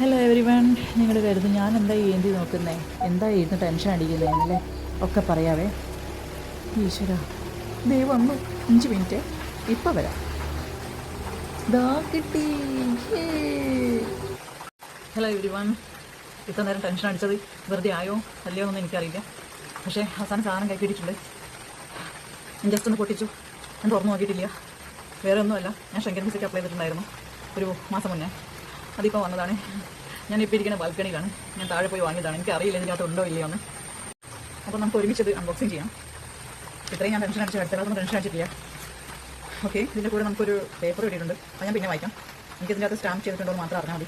Hello every one നിങ്ങൾ കരുതും ഞാൻ എന്താ ഏന്തി നോക്കുന്നേ? എന്താ ഇരുന്ന് ടെൻഷൻ അടിക്കുന്നതെന്നല്ലേ ഒക്കെ പറയാവേ. ഈശ്വര. ദൈവം വന്നു അഞ്ച് മിനിറ്റ് ഇപ്പം വരാം. ദാ കിട്ടി. ഹലോ എവരി വൺ ഇത്ര നേരം ടെൻഷൻ അടിച്ചത് വെറുതെ ആയോ? അല്ലയോ എന്നൊന്നും എനിക്കറിയില്ല. പക്ഷേ അവസാനം സാധനം കൈ കിട്ടിയിട്ടുണ്ട് ഞാൻ ജസ്റ്റ് ഒന്ന് പൊട്ടിച്ചു. ഞാൻ തുറന്നു നോക്കിയിട്ടില്ല. വേറെ ഒന്നുമല്ല. ഞാൻ ശങ്കരൻ വിസയ്ക്ക് അപ്ലൈ ചെയ്തിട്ടുണ്ടായിരുന്നു. ഒരു മാസം മുന്നേ. അതിപ്പോൾ വന്നതാണ്. ഞാൻ ഇപ്പോൾ ഇരിക്കുന്ന ബാൽക്കണിയിലാണ്. ഞാൻ താഴെ പോയി വാങ്ങിയതാണ്. എനിക്ക് അറിയില്ല ഇതിനകത്ത് ഉണ്ടോ ഇല്ലയോ എന്ന്. അപ്പോൾ നമുക്ക് ഒരുമിച്ചത് അൺബോക്സിങ് ചെയ്യാം. ഇത്രയും ഞാൻ ടെൻഷൻ അടിച്ചു അടുത്ത ടെൻഷൻ അടിച്ചിട്ടില്ല. ഓക്കെ ഇതിന്റെ കൂടെ നമുക്കൊരു പേപ്പർ കിട്ടിയിട്ടുണ്ട്. അത് ഞാൻ പിന്നെ വായിക്കാം. എനിക്ക് ഇതിന്റെ അകത്ത് സ്റ്റാമ്പ് ചെയ്തിട്ടുണ്ടോ എന്ന് മാത്രം അറിഞ്ഞാൽ മതി.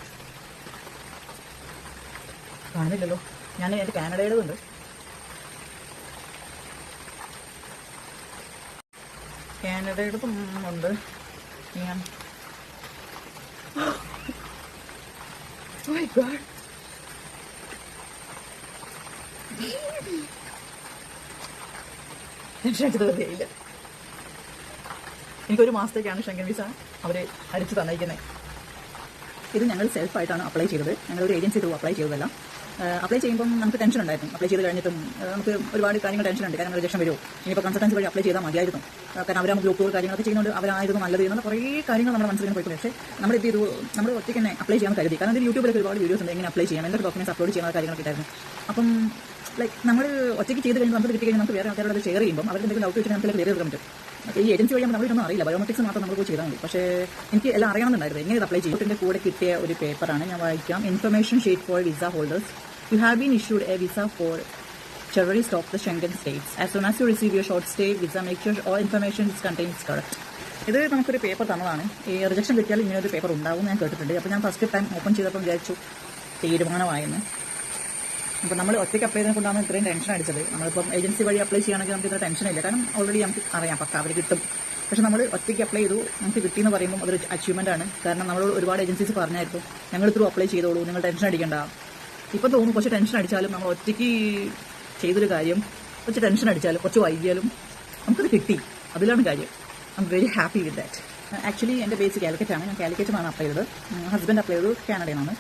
കാണുന്നില്ലല്ലോ. ഞാൻ എന്റെ കാനഡയുടേതുണ്ട് കാനഡയുടേതും ഉണ്ട്. ഞാൻ my god. ഇല്ല. എനിക്കൊരു മാസത്തേക്കാണ് ഷെങ്കൻ വിസ അവർ അടിച്ചു തന്നിരിക്കുന്നത് ഇത് ഞങ്ങൾ സെൽഫായിട്ടാണ് അപ്ലൈ ചെയ്തത്. ഞങ്ങളൊരു ഏജൻസി ത്രൂ അപ്ലൈ ചെയ്തതല്ല. അപ്ലൈ ചെയ്യുമ്പോൾ നമുക്ക് ടെൻഷൻ ഉണ്ടായിരുന്നു. അപ്ലൈ ചെയ്ത് കഴിഞ്ഞിട്ടും നമുക്ക് ഒരുപാട് കാര്യങ്ങൾ ടെൻഷൻ ഉണ്ട്. കാരണം റിജക്ഷൻ വരുമോ ഇനിയിപ്പോൾ കൺസൾട്ടൻസി വഴി അപ്ലൈ ചെയ്താൽ മതിയായിരുന്നു. കാരണം അവരാ ഗ്രൂപ്പ് ടൂർ കാര്യങ്ങളൊക്കെ ചെയ്യുന്നുണ്ട്. അവരായിരുന്നു നല്ലത് എന്നുള്ള കുറേ കാര്യങ്ങൾ നമ്മുടെ മനസ്സിൽ പോയിട്ട് പക്ഷേ നമ്മൾ ഇത് നമ്മൾ ഒറ്റയ്ക്ക് തന്നെ അപ്ലൈ ചെയ്യാൻ കരുതി. കാരണം ഇത് യൂട്യൂബിലൊക്കെ ഒരുപാട് വീഡിയോസ് ഉണ്ട്. എങ്ങനെ അപ്ലൈ ചെയ്യാം എന്തൊക്കെ ഡോക്യുമെന്റ്സ് അപ്ലോഡ് ചെയ്യുന്ന കാര്യങ്ങളൊക്കെ ഉണ്ടായിരുന്നു അപ്പം ലൈക്ക് നമ്മൾ ഒറ്റയ്ക്ക് ചെയ്ത് കഴിഞ്ഞാൽ നമുക്ക് കിട്ടി കഴിഞ്ഞാൽ നമുക്ക് വേറെ ആൾക്കാരോട് ഷെയർ ചെയ്യുമ്പോൾ അവർക്ക് എന്തെങ്കിലും ഡൗട്ട് വെച്ചിട്ട് നമുക്ക് ക്ലിയർ പറ്റും. ഈ ഏജൻസി വഴി നമ്മൾ ഇതൊന്നും അറിയില്ല. ബയോമെട്രിക്സ് മാത്രം നമ്മൾ പോയി ചെയ്താൽ മതി. പക്ഷേ എനിക്ക് എല്ലാം അറിയണമെന്നുണ്ടായിരുന്നു എങ്ങനെ ഇത് അപ്ലൈ ചെയ്യും? കൂടെ കിട്ടിയ ഒരു പേപ്പറാണ് ഞാൻ വായിക്കാം. Information sheet for visa holders you have been issued a visa for terrorist of the Schengen states. As soon as you receive your short stay visa, make sure all information is contained is correct. ഇത് നമുക്കൊരു paper തന്നതാണ്. ഈ rejection കിട്ടിയാൽ ഇങ്ങനെ ഒരു paper ഉണ്ടാവും എന്ന് ഞാൻ കേട്ടിട്ടുണ്ട്. അപ്പോൾ ഞാൻ ഫസ്റ്റ് ടൈം ഓപ്പൺ ചെയ്തപ്പോൾ വിചാരിച്ചു തീരുമാനമായെന്ന്. അപ്പോൾ നമ്മൾ ഒറ്റയ്ക്ക് അപ്ലൈ ചെയ്തതിനെ കൊണ്ടാണ് ഇത്രയും ടെൻഷൻ അടിച്ചത്. നമ്മളിപ്പം ഏജൻസി വഴി അപ്ലൈ ചെയ്യുകയാണെങ്കിൽ നമുക്ക് ഇത്ര ടെൻഷൻ ഇല്ല. കാരണം ഓൾറെഡി നമുക്ക് അറിയാം. പക്ക അവർ കിട്ടും. പക്ഷെ നമ്മൾ ഒറ്റയ്ക്ക് അപ്ലൈ ചെയ്തു. നമുക്ക് കിട്ടിയെന്ന് പറയുമ്പോൾ അതൊരു അച്ചീവ്മെന്റ് ആണ്. കാരണം നമ്മൾ ഒരുപാട് ഏജൻസീസ് പറഞ്ഞായിരുന്നു. ഞങ്ങൾ ത്രൂ അപ്ലൈ ചെയ്തോളൂ. നിങ്ങൾ ടെൻഷൻ അടിക്കണ്ട. ഇപ്പം തോന്നും കുറച്ച് ടെൻഷൻ അടിച്ചാലും നമ്മൾ ഒറ്റയ്ക്ക് ചെയ്തൊരു കാര്യം കുറച്ച് ടെൻഷൻ അടിച്ചാലും കുറച്ച് വൈകിയാലും നമുക്കത് കിട്ടി. അതിലാണ് കാര്യം. I'm very happy with that actually എന്റെ ബേസ് കാലിക്കറ്റാണ് ഞാൻ കാലിക്കറ്റ് നിന്നാണ് അപ്ലൈ ചെയ്തത്. ഹസ്ബൻഡ് അപ്ലൈ ചെയ്തത് കാനഡയിലാണ്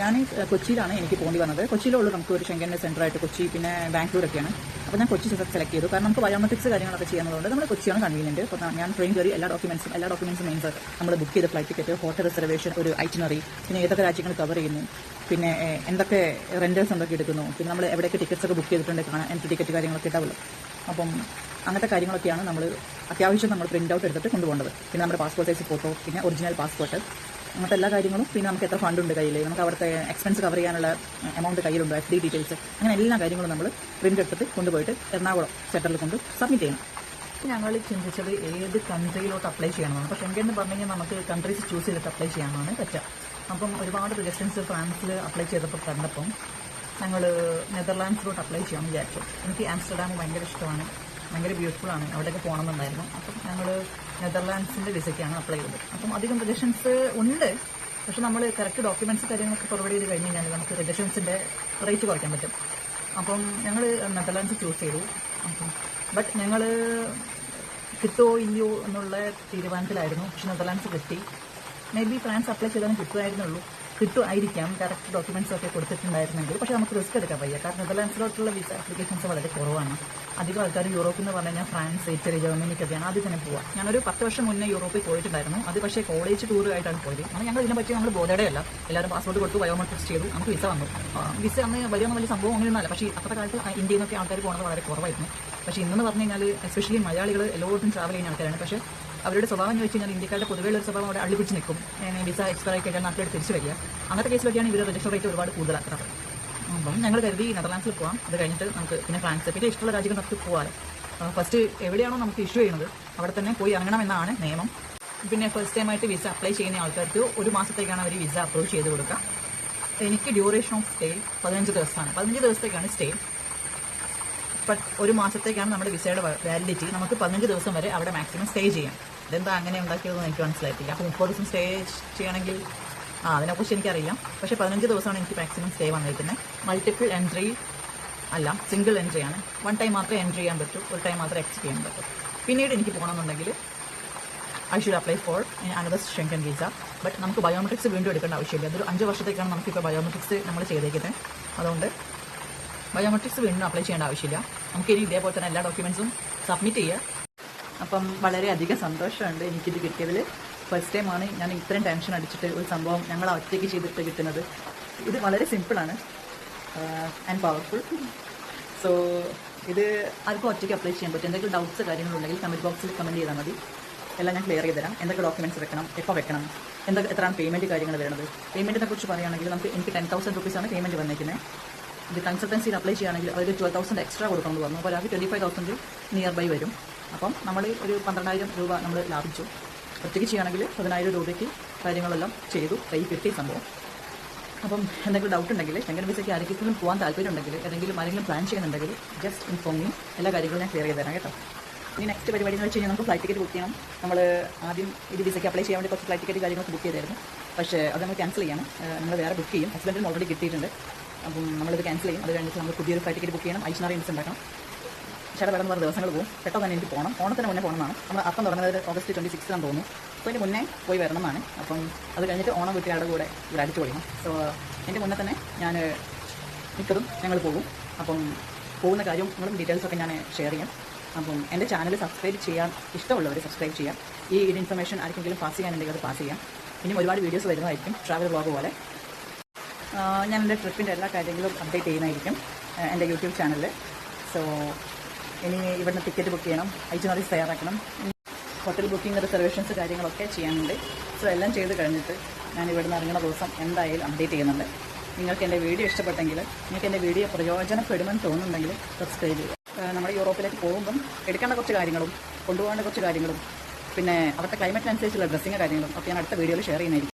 ഞാൻ കൊച്ചിയിലാണ് എനിക്ക് പോകേണ്ടി വന്നത്. കൊച്ചിയിലുള്ളൂ നമുക്ക് ഒരു ഷെങ്കന്റെ സെന്ററായിട്ട് കൊച്ചി പിന്നെ ബാംഗ്ലൂരൊക്കെയാണ് അപ്പോൾ ഞാൻ കൊച്ചി സെലക്ട് ചെയ്തു. കാരണം നമുക്ക് ബയോമെട്രിക്സ് കാര്യങ്ങളൊക്കെ ചെയ്യുന്നതുകൊണ്ട് നമ്മൾ കൊച്ചിയാണ് കൺവീനിയന്റ് അപ്പോൾ ഞാൻ ട്രെയിൻ കയറി എല്ലാ ഡോക്യുമെൻസും എല്ലാ ഡോക്യുമെൻസും മെയിൻസ് നമ്മൾ ബുക്ക് ചെയ്ത ഫ്ലൈറ്റ് ടിക്കറ്റ് ഹോട്ടൽ റിസർവേഷൻ ഒരു ഐറ്റിനറി പിന്നെ ഏതൊക്കെ രാജ്യങ്ങൾ കവർ ചെയ്യുന്നു പിന്നെ എന്തൊക്കെ റെന്റേഴ്സ് എന്തൊക്കെ എടുക്കുന്നു പിന്നെ നമ്മൾ എവിടെയൊക്കെ ടിക്കറ്റ്സ് ഒക്കെ ബുക്ക് ചെയ്തിട്ടുണ്ട് കാണാൻ എൻട്രി ടിക്കറ്റ് കാര്യങ്ങളൊക്കെ ഉണ്ടാവുള്ളൂ അപ്പം അങ്ങനത്തെ കാര്യങ്ങളൊക്കെയാണ് നമ്മൾ അത്യാവശ്യം നമ്മൾ പ്രിന്റ് ഔട്ട് എടുത്തിട്ട് കൊണ്ടുപോകേണ്ടത്. പിന്നെ നമ്മുടെ പാസ്പോർട്ട് സൈസ് ഫോട്ടോ പിന്നെ ഒറിജിനൽ പാസ്പോർട്ട് അങ്ങനത്തെ എല്ലാ കാര്യങ്ങളും പിന്നെ നമുക്ക് എത്ര ഫണ്ട് ഉണ്ട് കയ്യിൽ നമുക്ക് അവിടുത്തെ എക്സ്പെൻസ് കവർ ചെയ്യാനുള്ള എമൗണ്ട് കയ്യിലുണ്ടോ എഫ് ഡി ഡീറ്റെയിൽസ് അങ്ങനെ എല്ലാ കാര്യങ്ങളും നമ്മൾ പ്രിന്റ് എടുത്തിട്ട് കൊണ്ടുപോയിട്ട് എറണാകുളം സെന്ററിൽ കൊണ്ട് സബ്മിറ്റ് ചെയ്യണം. ഞങ്ങൾ ചിന്തിച്ചത് ഏത് കൺട്രിയിലോട്ട് അപ്ലൈ ചെയ്യണമെന്നാണ്. പക്ഷേ എങ്കിൽ എന്ന് പറഞ്ഞു കഴിഞ്ഞാൽ നമുക്ക് കൺട്രീസ് ചൂസ് ചെയ്തിട്ട് അപ്ലൈ ചെയ്യാനാണ് പറ്റുക. അപ്പം ഒരുപാട് റിജക്ഷൻസ് ഫ്രാൻസിൽ അപ്ലൈ ചെയ്തപ്പോൾ കണ്ടപ്പം ഞങ്ങൾ നെതർലാൻഡ്സിലോട്ട് അപ്ലൈ ചെയ്യാമെന്ന് വിചാരിച്ചു. എനിക്ക് ആംസ്റ്റർഡാം ഭയങ്കര ഇഷ്ടമാണ്. ഭയങ്കര ബ്യൂട്ടിഫുൾ ആണ്. അവിടെയൊക്കെ പോകണമെന്നുണ്ടായിരുന്നു. അപ്പം ഞങ്ങൾ നെതർലാൻഡ്സിന്റെ വിസയ്ക്കാണ് അപ്ലൈ ചെയ്തത്. അപ്പം അധികം റിജക്ഷൻസ് ഉണ്ട്. പക്ഷെ നമ്മൾ കറക്റ്റ് ഡോക്യുമെന്റ്സ് കാര്യങ്ങളൊക്കെ പ്രൊവൈഡ് ചെയ്ത് കഴിഞ്ഞ് കഴിഞ്ഞാൽ നമുക്ക് റിജക്ഷൻസിന്റെ റേറ്റ് കുറയ്ക്കാൻ പറ്റും. അപ്പം ഞങ്ങൾ നെതർലാൻഡ്സ് ചൂസ് ചെയ്തു. അപ്പം ബട്ട് ഞങ്ങൾ കിട്ടുമോ ഇല്ലയോ എന്നുള്ള തീരുമാനത്തിലായിരുന്നു. പക്ഷെ നെതർലാൻഡ്സ് കിട്ടി. മേ ബി ഫ്രാൻസ് അപ്ലൈ ചെയ്താലും കിട്ടുമായിരുന്നുള്ളൂ. കിട്ടുമായിരിക്കാം. കറക്റ്റ് ഡോക്യുമെന്റ്സ് ഒക്കെ കൊടുത്തിട്ടുണ്ടായിരുന്നെങ്കിൽ. പക്ഷേ നമുക്ക് റിസ്ക് എടുക്കാൻ വയ്യ. കാരണം നെതർലാൻഡ്സിലോട്ടുള്ള വിസ ആപ്ലിക്കേഷൻസ് വളരെ കുറവാണ്. അധികം ആൾക്കാർ യൂറോപ്പിൽ എന്ന് പറഞ്ഞു കഴിഞ്ഞാൽ ഫ്രാൻസ് ഇറ്റലി ജർമ്മനിക്കൊക്കെയാണ് ആദ്യം തന്നെ പോവുക ഞാനൊരു പത്ത് വർഷം മുന്നേ യൂറോപ്പിൽ പോയിട്ടുണ്ടായിരുന്നു. അത് പക്ഷേ കോളേജ് ടൂർ ആയിട്ടാണ് പോയത്. അപ്പോൾ ഞങ്ങൾ ഇതിനെ പറ്റി നമ്മൾ ബോധയല്ല എല്ലാവരും പാസ്പോർട്ട് കൊടുത്ത് ബയോമെട്രിക്സ് ചെയ്തു നമുക്ക് വിസ വന്നു. വിസ അന്ന് വലിയ വലിയ സംഭവം അങ്ങനെയൊന്നുമല്ല പക്ഷേ അത്ര കാലത്ത് ഇന്ത്യയിൽ നിന്നൊക്കെ ആൾക്കാർ പോകുന്നത് വളരെ കുറവായിരുന്നു. പക്ഷേ ഇന്നെന്ന് പറഞ്ഞു കഴിഞ്ഞാൽ എസ്പെഷ്യലി മലയാളികൾ എല്ലായിടത്തും ട്രാവൽ ചെയ്യുന്ന ആൾക്കാരാണ്. പക്ഷേ അവരുടെ സ്വഭാവം എന്ന് വെച്ച് കഴിഞ്ഞാൽ ഇന്ത്യക്കാരുടെ പൊതുവെയുള്ള ഒരു സ്വഭാവം അവിടെ അള്ളിപ്പിച്ച് നിൽക്കും. വിസ എക്സ്പയർ ആയി കഴിഞ്ഞാൽ നാട്ടിലോട്ട് തിരിച്ചു വരിക. അങ്ങനത്തെ കേസിലൊക്കെയാണ് ഇവർ രജിസ്റ്റർ റേറ്റ് ഒരുപാട് കൂടുതലാക്കുന്നത് അപ്പം ഞങ്ങൾ കരുതി നെതർലാൻഡ്സിൽ പോകാം അത് കഴിഞ്ഞിട്ട് നമുക്ക് പിന്നെ ഫ്രാൻസ്. പിന്നെ ഇഷ്ടമുള്ള രാജ്യങ്ങൾ നമുക്ക് പോകാം ഫസ്റ്റ് എവിടെയാണോ നമുക്ക് ഇഷ്യൂ ചെയ്യുന്നത് അവിടെ തന്നെ പോയി ഇറങ്ങണം എന്നാണ് നിയമം. പിന്നെ ഫസ്റ്റ് ടൈം ആയിട്ട് വിസ അപ്ലൈ ചെയ്യുന്ന ആൾക്കാർക്ക് ഒരു മാസത്തേക്കാണ് അവർ വിസ അപ്രൂവ് ചെയ്ത് കൊടുക്കുക. എനിക്ക് ഡ്യൂറേഷൻ ഓഫ് സ്റ്റേ പതിനഞ്ച് ദിവസമാണ്. പതിനഞ്ച് ദിവസത്തേക്കാണ് സ്റ്റേ ബട്ട് ഒരു മാസത്തേക്കാണ് നമ്മുടെ വിസയുടെ വാലിഡിറ്റി നമുക്ക് പതിനഞ്ച് ദിവസം വരെ അവിടെ മാക്സിമം സ്റ്റേ ചെയ്യാം. ഇതെന്താ അങ്ങനെ ഉണ്ടാക്കിയതെന്ന് എനിക്ക് മനസ്സിലായിട്ടില്ല. അപ്പോൾ മുപ്പത് ദിവസം സ്റ്റേ ചെയ്യണമെങ്കിൽ ആ അതിനെക്കുറിച്ച് എനിക്കറിയില്ല. പക്ഷേ പതിനഞ്ച് ദിവസമാണ് എനിക്ക് മാക്സിമം സ്റ്റേ വന്നിരിക്കുന്നത്. മൾട്ടിപ്പിൾ എൻട്രി അല്ല സിംഗിൾ എൻട്രി ആണ്. വൺ ടൈം മാത്രമേ എൻട്രി ചെയ്യാൻ പറ്റൂ. ഒരു ടൈം മാത്രമേ എക്സിറ്റ് ചെയ്യാൻ പറ്റൂ. പിന്നീട് എനിക്ക് പോകണമെന്നുണ്ടെങ്കിൽ I should apply for another Schengen visa but നമുക്ക് ബയോമെട്രിക്സ് വീണ്ടും എടുക്കേണ്ട ആവശ്യമില്ല. അതൊരു അഞ്ച് വർഷത്തേക്കാണ് നമുക്കിപ്പോൾ ബയോമെട്രിക്സ് നമ്മൾ ചെയ്തേക്കുന്നത്. അതുകൊണ്ട് ബയോമെട്രിക്സ് വീണ്ടും അപ്ലൈ ചെയ്യേണ്ട ആവശ്യമില്ല. നമുക്ക് ഇനി ഇതേപോലെ തന്നെ എല്ലാ ഡോക്യുമെൻസും സബ്മിറ്റ് ചെയ്യുക. അപ്പം വളരെയധികം സന്തോഷമുണ്ട് എനിക്കിത് കിട്ടിയതിൽ ഫസ്റ്റ് ടൈമാണ് ഞാൻ ഇത്രയും ടെൻഷൻ അടിച്ചിട്ട് ഒരു സംഭവം ഞങ്ങൾ ഒറ്റയ്ക്ക് ചെയ്തിട്ട് കിട്ടുന്നത്. ഇത് വളരെ സിമ്പിളാണ് ആൻഡ് പവർഫുൾ സോ ഇത് ആർക്കും ഒറ്റയ്ക്ക് അപ്ലൈ ചെയ്യാൻ പറ്റും എന്തെങ്കിലും ഡൗട്ട്സ് കാര്യങ്ങളുണ്ടെങ്കിൽ കമന്റ് ബോക്സിൽ കമന്റ് ചെയ്താൽ മതി. എല്ലാം ഞാൻ ക്ലിയർ ചെയ്ത് തരാം. എന്തൊക്കെ ഡോക്യുമെന്റ്സ് വെക്കണം? എപ്പോൾ വെക്കണം? എന്തൊക്കെ എത്രയാണ് പേയ്മെന്റ് കാര്യങ്ങൾ വരുന്നത്? പേയ്മെന്റിനെ കുറിച്ച് പറയുകയാണെങ്കിൽ നമുക്ക് എനിക്ക് ടെൻ തൗസൻഡ് റുപ്പീസാണ് പേയ്മെന്റ് വന്നിരിക്കുന്നത് ഇത് കൺസൾട്ടൻസിയിൽ അപ്ലൈ ചെയ്യുകയാണെങ്കിൽ അവർ ട്വൽവ് തൗസൻഡ് എക്സ്ട്രാ കൊടുക്കണം വന്നു അപ്പോൾ ഒരാൾക്ക് twenty five thousand nearby വരും. അപ്പം നമ്മൾ ഒരു പന്ത്രണ്ടായിരം രൂപ നമ്മൾ ലാഭിച്ചു. ഒറ്റയ്ക്ക് ചെയ്യുകയാണെങ്കിൽ പതിനായിരം രൂപയ്ക്ക് കാര്യങ്ങളെല്ലാം ചെയ്തു. കൈ കിട്ടി സംഭവം. അപ്പം എന്തെങ്കിലും ഡൗട്ട് ഉണ്ടെങ്കിൽ ശങ്കര വിസയ്ക്ക് ആരെങ്കിലും പോകാൻ താല്പര്യം ഉണ്ടെങ്കിൽ ഏതെങ്കിലും ആരെങ്കിലും പ്ലാൻ ചെയ്യുന്നുണ്ടെങ്കിൽ ജസ്റ്റ് ഇൻഫോം മീ എല്ലാ കാര്യങ്ങളും ഞാൻ ക്ലിയർ ചെയ്ത് തരാം കേട്ടോ. ഇനി നെക്സ്റ്റ് പരിപാടി എന്ന് വെച്ച് കഴിഞ്ഞാൽ നമുക്ക് ഫ്ലൈറ്റ് ടിക്കറ്റ് ബുക്ക് ചെയ്യണം. നമ്മൾ ആദ്യം ഇത് വിസയ്ക്ക് അപ്ലൈ ചെയ്യാൻ വേണ്ടി കുറച്ച് ഫ്ലൈറ്റ് ടിക്കറ്റ് കാര്യങ്ങളൊക്കെ ബുക്ക് ചെയ്തായിരുന്നു. പക്ഷേ അത് നമ്മൾ ക്യാൻസൽ ചെയ്യണം. നമ്മൾ വേറെ ബുക്ക് ചെയ്യും. ഹസ്ബൻഡിന് ഓൾറെഡി കിട്ടിയിട്ടുണ്ട്. അപ്പം നമ്മളിത് ക്യാൻസൽ ചെയ്യും. അത് കഴിഞ്ഞിട്ട് നമ്മൾ പുതിയൊരു ഫ്ലൈറ്റ് ടിക്കറ്റ് ബുക്ക് ചെയ്യണം. ഐഷണറി ഇൻസ് ഉണ്ടാക്കണം. ചേട്ടാ വേറെ വേറെ ദിവസങ്ങൾ പോകും. പെട്ടെന്ന് തന്നെ എനിക്ക് പോകണം ഓണത്തിന് മുന്നേ പോകണമെന്നാണ് നമ്മൾ അപ്പം തുടങ്ങുന്നത് ഓഗസ്റ്റ് ട്വന്റി സിക്സ് ആണെന്ന് തോന്നുന്നു. അപ്പോൾ ഇതിന് മുന്നേ പോയി വരണമെന്നാണ് അപ്പം അത് കഴിഞ്ഞിട്ട് ഓണം വീട്ടുകാരുടെ കൂടെ ഇവിടെ അടിച്ചു പൊളിക്കണം സോ എന്റെ മുന്നേ തന്നെ ഞാൻ മിക്കതും ഞങ്ങൾ പോകും. അപ്പം പോകുന്ന കാര്യങ്ങളും ഡീറ്റെയിൽസൊക്കെ ഞാൻ ഷെയർ ചെയ്യാം. അപ്പം എന്റെ ചാനൽ സബ്സ്ക്രൈബ് ചെയ്യാൻ ഇഷ്ടമുള്ളവർ സബ്സ്ക്രൈബ് ചെയ്യാം. ഈ ഇൻഫർമേഷൻ ആർക്കെങ്കിലും പാസ് ചെയ്യാനുണ്ടെങ്കിൽ അത് പാസ് ചെയ്യാം. ഇനിയും ഒരുപാട് വീഡിയോസ് വരുന്നതായിരിക്കും. ട്രാവൽ ബ്ലോഗ് പോലെ. ഞാൻ എന്റെ ട്രിപ്പിന്റെ എല്ലാ കാര്യങ്ങളും അപ്ഡേറ്റ് ചെയ്യുന്നതായിരിക്കും എന്റെ യൂട്യൂബ് ചാനലിൽ സോ ഇനി ഇവിടുന്ന് ടിക്കറ്റ് ബുക്ക് ചെയ്യണം ഐറ്റിനറീസ് തയ്യാറാക്കണം. ഹോട്ടൽ ബുക്കിംഗ് റിസർവേഷൻസ് കാര്യങ്ങളൊക്കെ ചെയ്യാനുണ്ട്. സോ എല്ലാം ചെയ്ത് കഴിഞ്ഞിട്ട് ഞാൻ ഇവിടുന്ന് ഇറങ്ങുന്ന ദിവസം എന്തായാലും അപ്ഡേറ്റ് ചെയ്യുന്നുണ്ട്. നിങ്ങൾക്ക് എന്റെ വീഡിയോ ഇഷ്ടപ്പെട്ടെങ്കിൽ നിങ്ങൾക്ക് എന്റെ വീഡിയോ പ്രയോജനപ്പെടുമെന്ന് തോന്നുന്നുണ്ടെങ്കിൽ സബ്സ്ക്രൈബ് ചെയ്യുക. നമ്മൾ യൂറോപ്പിലേക്ക് പോകുമ്പം എടുക്കേണ്ട കുറച്ച് കാര്യങ്ങളും കൊണ്ടുപോകേണ്ട കുറച്ച് കാര്യങ്ങളും പിന്നെ അവിടുത്തെ ക്ലൈമറ്റിനനുസരിച്ചുള്ള ഡ്രസ്സിങ് കാര്യങ്ങളും ഒക്കെ ഞാൻ അടുത്ത വീഡിയോയിൽ ഷെയർ ചെയ്യുന്നതായിരിക്കും.